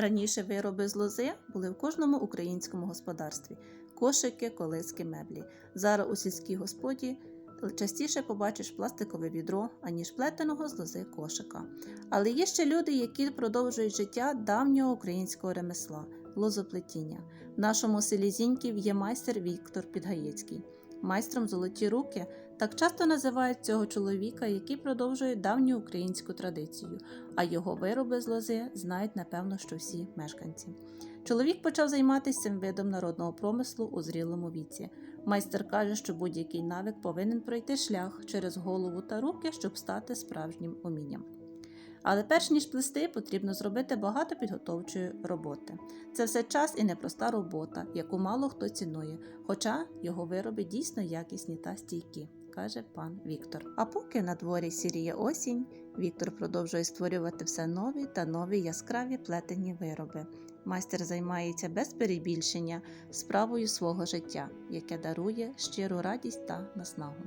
Раніше вироби з лози були в кожному українському господарстві: кошики, колиски, меблі. Зараз у сільській господі частіше побачиш пластикове відро, аніж плетеного з лози кошика. Але є ще люди, які продовжують життя давнього українського ремесла лозоплетіння. В нашому селі Зіньків є майстер Віктор Підгаєцький. Майстром золоті руки так часто називають цього чоловіка, який продовжує давню українську традицію, а його вироби з лози знають напевно, що всі мешканці. Чоловік почав займатися цим видом народного промислу у зрілому віці. Майстер каже, що будь-який навик повинен пройти шлях через голову та руки, щоб стати справжнім умінням. Але перш ніж плести, потрібно зробити багато підготовчої роботи. Це все час і непроста робота, яку мало хто цінує, хоча його вироби дійсно якісні та стійкі, каже пан Віктор. А поки на дворі сіріє осінь, Віктор продовжує створювати все нові та нові яскраві плетені вироби. Майстер займається без перебільшення справою свого життя, яке дарує щиру радість та наснагу.